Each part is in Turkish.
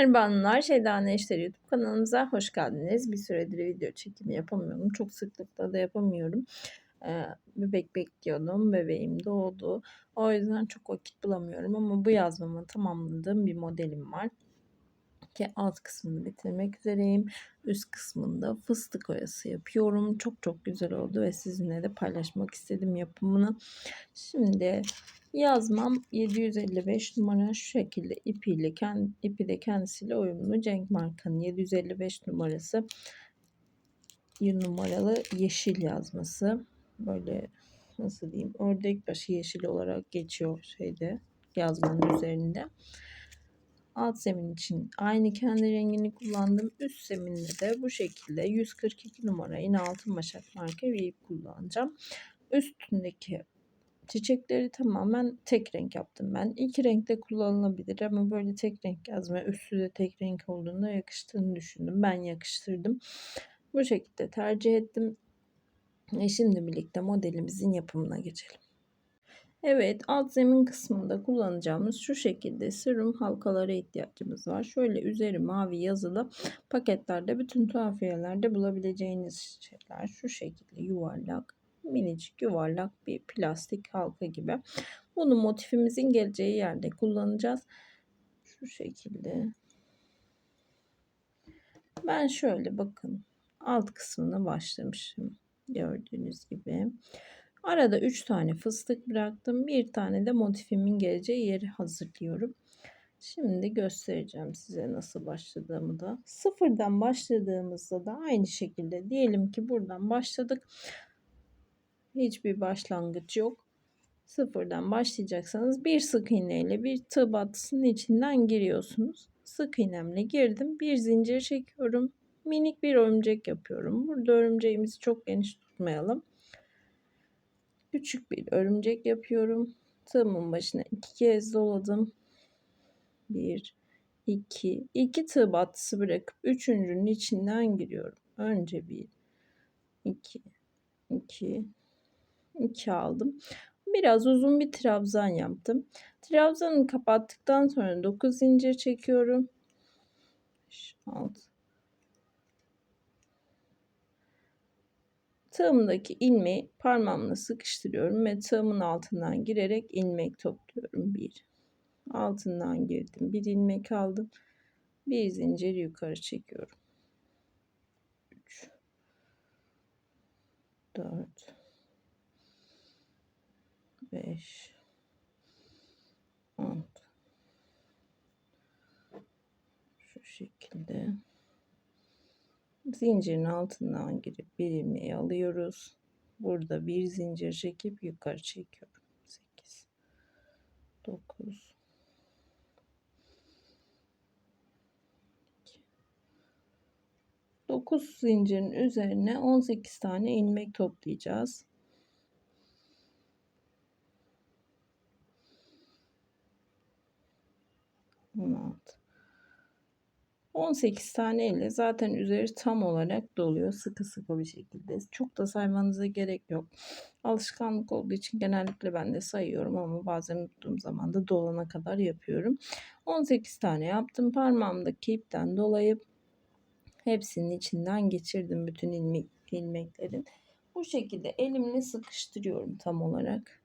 Merhaba hanımlar, Şeyda Neşter YouTube kanalımıza hoş geldiniz. Bir süredir video çekimi yapamıyorum. Çok sıklıkla da yapamıyorum. Ee, bebek bekliyordum. Bebeğim doğdu. O yüzden çok vakit bulamıyorum ama bu yazmamı tamamladığım bir modelim var. Ki alt kısmını bitirmek üzereyim. Üst kısmında fıstık oyası yapıyorum. Çok çok güzel oldu ve sizinle de paylaşmak istedim yapımını. Şimdi Yazmam 755 numara şu şekilde ipiyle kendi, ipi de kendisiyle uyumlu. Cenk markanın 755 numarası numaralı yeşil yazması. Böyle nasıl diyeyim ördek başı yeşil olarak geçiyor şeyde yazmanın üzerinde. Alt zemin için aynı kendi rengini kullandım. Üst zeminde de bu şekilde 142 numara yine altın başak marka bir kullanacağım. Üstündeki Çiçekleri tamamen tek renk yaptım ben. İki renkte kullanılabilir ama böyle tek renk yazma üstü de tek renk olduğunda yakıştığını düşündüm. Ben yakıştırdım. Bu şekilde tercih ettim. E şimdi birlikte modelimizin yapımına geçelim. Evet alt zemin kısmında kullanacağımız şu şekilde serum halkalara ihtiyacımız var. Şöyle üzeri mavi yazılı paketlerde bütün tuhafiyelerde bulabileceğiniz şeyler şu şekilde yuvarlak minicik yuvarlak bir plastik halka gibi. Bunu motifimizin geleceği yerde kullanacağız. Şu şekilde. Ben şöyle bakın alt kısmına başlamışım. Gördüğünüz gibi. Arada 3 tane fıstık bıraktım. Bir tane de motifimin geleceği yeri hazırlıyorum. Şimdi göstereceğim size nasıl başladığımı da. Sıfırdan başladığımızda da aynı şekilde diyelim ki buradan başladık. Hiçbir başlangıç yok. Sıfırdan başlayacaksanız bir sık iğne ile bir tığ içinden giriyorsunuz. Sık iğnemle girdim. Bir zincir çekiyorum. Minik bir örümcek yapıyorum. Burada örümceğimizi çok geniş tutmayalım. Küçük bir örümcek yapıyorum. Tığımın başına iki kez doladım. Bir, iki, iki tığ battısı bırakıp üçüncünün içinden giriyorum. Önce bir, iki, iki, 2 aldım. Biraz uzun bir trabzan yaptım. Trabzanı kapattıktan sonra 9 zincir çekiyorum. 6 Tığımdaki ilmeği parmağımla sıkıştırıyorum ve tığımın altından girerek ilmek topluyorum. 1 altından girdim. Bir ilmek aldım. Bir zincir yukarı çekiyorum. 3 4 5 6 şu şekilde zincirin altından girip bir ilmeği alıyoruz. Burada bir zincir çekip yukarı çekiyorum. 8 9 9 zincirin üzerine 18 tane ilmek toplayacağız. 16 18 tane ile zaten üzeri tam olarak doluyor sıkı sıkı bir şekilde. Çok da saymanıza gerek yok. Alışkanlık olduğu için genellikle ben de sayıyorum ama bazen unuttuğum zaman da dolana kadar yapıyorum. 18 tane yaptım. Parmağımdaki ipten dolayıp hepsinin içinden geçirdim bütün ilmek, ilmeklerin. Bu şekilde elimle sıkıştırıyorum tam olarak.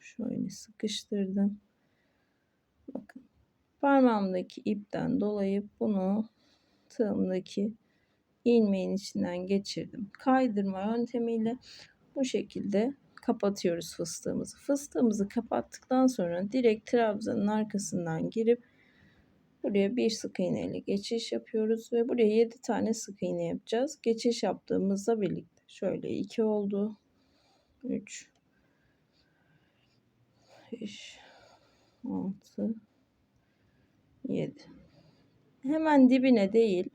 Şöyle sıkıştırdım. Parmağımdaki ipten dolayıp bunu tığımdaki ilmeğin içinden geçirdim. Kaydırma yöntemiyle bu şekilde kapatıyoruz fıstığımızı. Fıstığımızı kapattıktan sonra direkt trabzanın arkasından girip buraya bir sık iğne ile geçiş yapıyoruz ve buraya 7 tane sık iğne yapacağız. Geçiş yaptığımızda birlikte şöyle 2 oldu. 3 5 6 7. Hemen dibine değil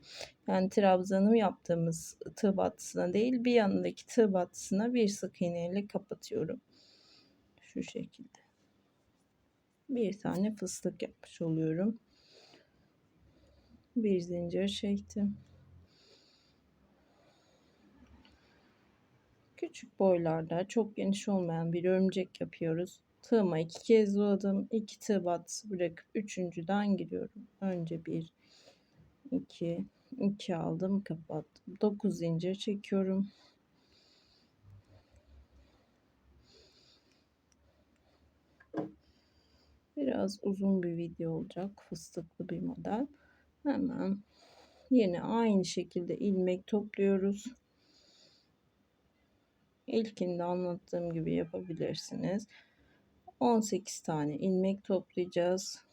yani trabzanı yaptığımız tığ battısına değil bir yanındaki tığ battısına bir sık iğne ile kapatıyorum. Şu şekilde. Bir tane fıstık yapmış oluyorum. Bir zincir çektim. Küçük boylarda çok geniş olmayan bir örümcek yapıyoruz. Tığıma iki kez doladım. 2 tığ battısı bırakıp üçüncüden giriyorum. Önce bir, iki, iki aldım kapattım. 9 zincir çekiyorum. Biraz uzun bir video olacak. Fıstıklı bir model. Hemen yine aynı şekilde ilmek topluyoruz. İlkinde anlattığım gibi yapabilirsiniz. 18 tane ilmek toplayacağız.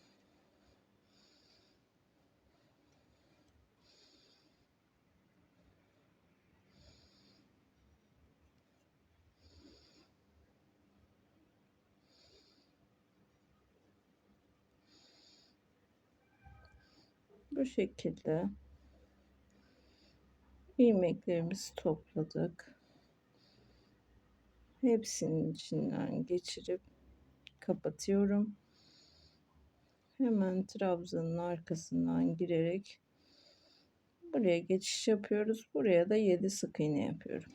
Bu şekilde ilmeklerimizi topladık. Hepsinin içinden geçirip kapatıyorum. Hemen trabzanın arkasından girerek buraya geçiş yapıyoruz. Buraya da 7 sık iğne yapıyorum.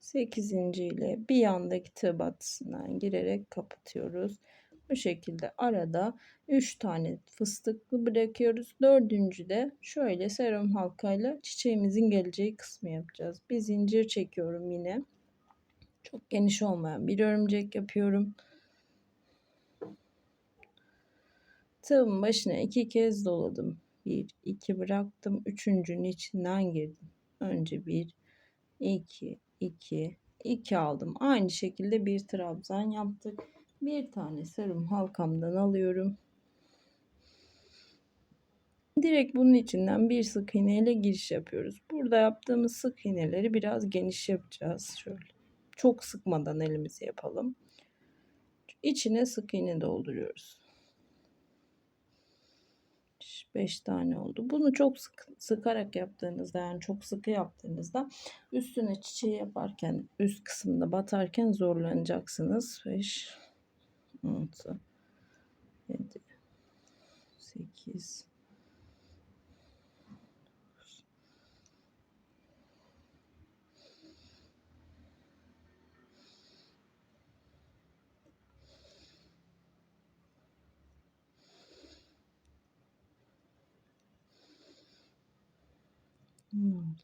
Sekizinci ile bir yandaki tığ battısından girerek kapatıyoruz. Bu şekilde arada 3 tane fıstıklı bırakıyoruz. Dördüncü de şöyle serum halkayla çiçeğimizin geleceği kısmı yapacağız. Bir zincir çekiyorum yine. Çok geniş olmayan bir örümcek yapıyorum. Tığımın başına iki kez doladım. Bir, iki bıraktım. Üçüncünün içinden girdim. Önce bir, iki, iki, iki aldım. Aynı şekilde bir trabzan yaptık bir tane serum halkamdan alıyorum. Direkt bunun içinden bir sık iğne ile giriş yapıyoruz. Burada yaptığımız sık iğneleri biraz geniş yapacağız. Şöyle çok sıkmadan elimizi yapalım. İçine sık iğne dolduruyoruz. 5 tane oldu. Bunu çok sık, sıkarak yaptığınızda yani çok sıkı yaptığınızda üstüne çiçeği yaparken üst kısımda batarken zorlanacaksınız. 5 6 7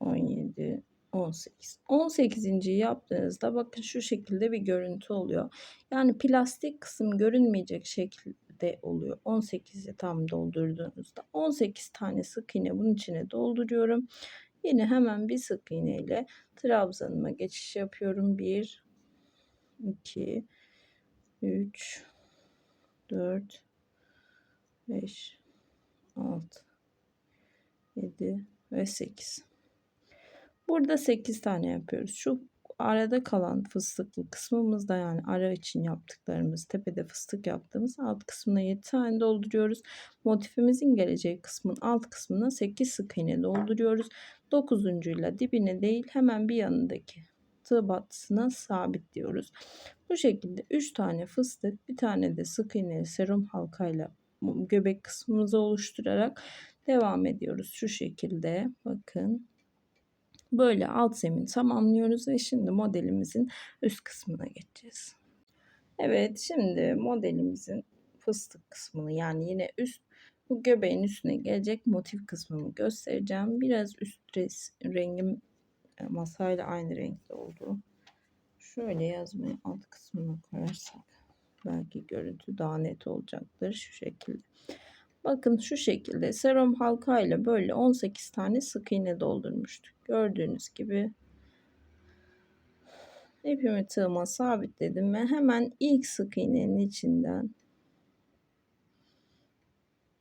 8 17 18. 18. yaptığınızda bakın şu şekilde bir görüntü oluyor. Yani plastik kısım görünmeyecek şekilde oluyor. 18'i tam doldurduğunuzda 18 tane sık iğne bunun içine dolduruyorum. Yine hemen bir sık iğne ile trabzanıma geçiş yapıyorum. 1 2 3 4 5 6 7 ve 8 Burada 8 tane yapıyoruz. Şu arada kalan fıstıklı kısmımızda yani ara için yaptıklarımız tepede fıstık yaptığımız alt kısmına 7 tane dolduruyoruz. Motifimizin geleceği kısmın alt kısmına 8 sık iğne dolduruyoruz. 9. ile dibine değil hemen bir yanındaki tığ battısına sabitliyoruz. Bu şekilde 3 tane fıstık bir tane de sık iğne serum halkayla göbek kısmımızı oluşturarak devam ediyoruz. Şu şekilde bakın Böyle alt zemin tamamlıyoruz ve şimdi modelimizin üst kısmına geçeceğiz. Evet şimdi modelimizin fıstık kısmını yani yine üst bu göbeğin üstüne gelecek motif kısmını göstereceğim. Biraz üst res, rengim e, masayla aynı renkte oldu. Şöyle yazmayı alt kısmına koyarsak belki görüntü daha net olacaktır şu şekilde. Bakın şu şekilde serum halka ile böyle 18 tane sık iğne doldurmuştuk. Gördüğünüz gibi ipimi tığıma sabitledim ve hemen ilk sık iğnenin içinden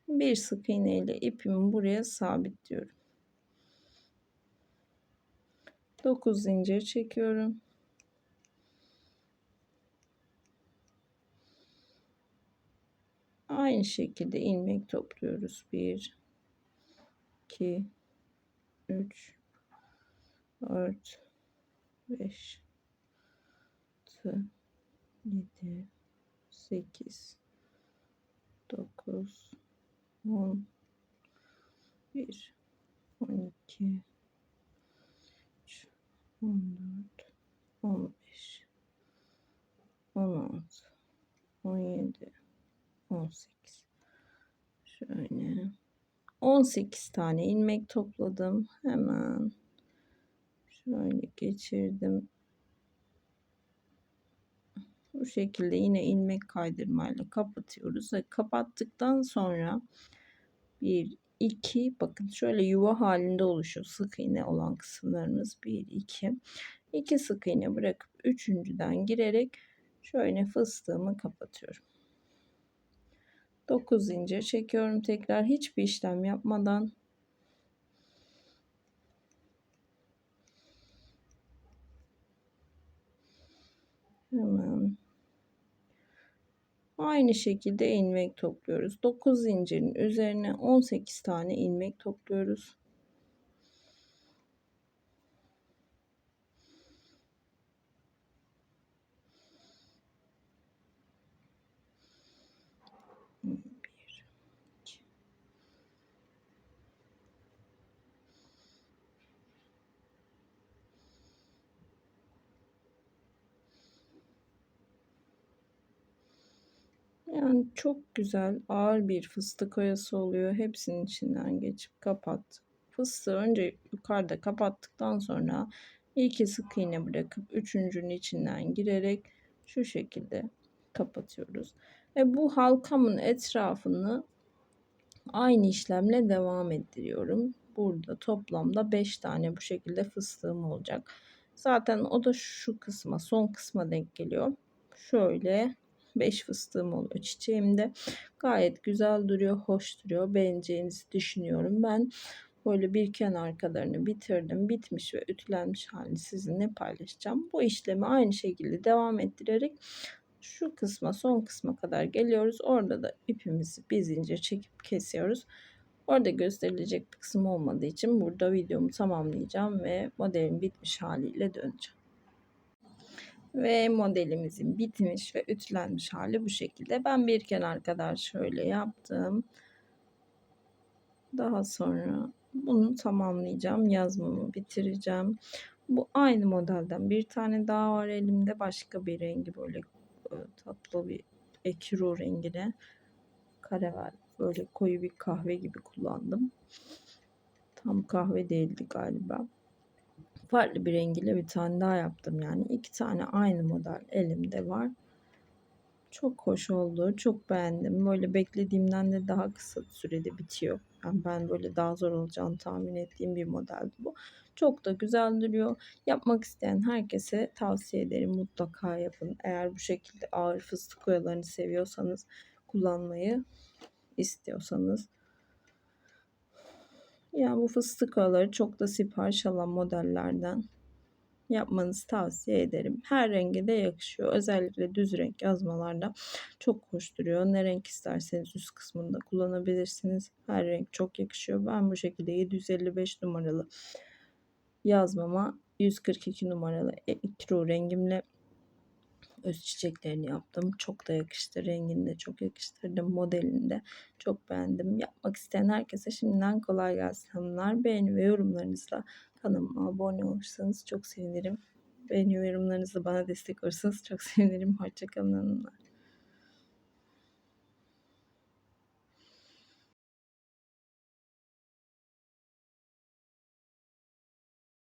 bir sık iğne ile ipimi buraya sabitliyorum. 9 zincir çekiyorum. Aynı şekilde ilmek topluyoruz. 1 2 3 4 5 6 7 8 9 10 1 12 13 14 15 16 17 18 şöyle. 18 tane ilmek topladım. Hemen şöyle geçirdim. Bu şekilde yine ilmek kaydırmayla kapatıyoruz. Ve kapattıktan sonra bir 2 bakın şöyle yuva halinde oluşuyor. Sık iğne olan kısımlarımız 1 2 2 sık iğne bırakıp üçüncüden girerek şöyle fıstığımı kapatıyorum. 9 zincir çekiyorum tekrar hiçbir işlem yapmadan hemen Aynı şekilde ilmek topluyoruz. 9 zincirin üzerine 18 tane ilmek topluyoruz. Yani çok güzel ağır bir fıstık oyası oluyor. Hepsinin içinden geçip kapat. Fıstığı önce yukarıda kapattıktan sonra iki sık iğne bırakıp üçüncünün içinden girerek şu şekilde kapatıyoruz. Ve bu halkamın etrafını aynı işlemle devam ettiriyorum. Burada toplamda 5 tane bu şekilde fıstığım olacak. Zaten o da şu kısma son kısma denk geliyor. Şöyle 5 fıstığım oluyor çiçeğimde. Gayet güzel duruyor, hoş duruyor. Beğeneceğinizi düşünüyorum. Ben böyle bir kenar kadarını bitirdim. Bitmiş ve ütülenmiş halini sizinle paylaşacağım. Bu işlemi aynı şekilde devam ettirerek şu kısma son kısma kadar geliyoruz. Orada da ipimizi bir zincir çekip kesiyoruz. Orada gösterilecek bir kısım olmadığı için burada videomu tamamlayacağım ve modelin bitmiş haliyle döneceğim. Ve modelimizin bitmiş ve ütülenmiş hali bu şekilde. Ben bir kenar kadar şöyle yaptım. Daha sonra bunu tamamlayacağım. Yazmamı bitireceğim. Bu aynı modelden bir tane daha var elimde. Başka bir rengi böyle e, tatlı bir ekiro rengine karavel böyle koyu bir kahve gibi kullandım. Tam kahve değildi galiba farklı bir rengiyle bir tane daha yaptım yani. iki tane aynı model elimde var. Çok hoş oldu. Çok beğendim. Böyle beklediğimden de daha kısa sürede bitiyor. Yani ben böyle daha zor olacağını tahmin ettiğim bir modeldi bu. Çok da güzel duruyor. Yapmak isteyen herkese tavsiye ederim. Mutlaka yapın. Eğer bu şekilde ağır fıstık oyalarını seviyorsanız kullanmayı istiyorsanız. Yani bu fıstık oyaları çok da sipariş alan modellerden yapmanızı tavsiye ederim. Her renge de yakışıyor. Özellikle düz renk yazmalarda çok hoş duruyor. Ne renk isterseniz üst kısmında kullanabilirsiniz. Her renk çok yakışıyor. Ben bu şekilde 755 numaralı yazmama 142 numaralı ikro rengimle öz çiçeklerini yaptım. Çok da yakıştı. Rengini de çok yakıştırdım. Modelini de çok beğendim. Yapmak isteyen herkese şimdiden kolay gelsin hanımlar. Beğeni ve yorumlarınızla kanalıma abone olursanız çok sevinirim. Beğeni ve yorumlarınızla bana destek olursanız çok sevinirim. Hoşçakalın hanımlar.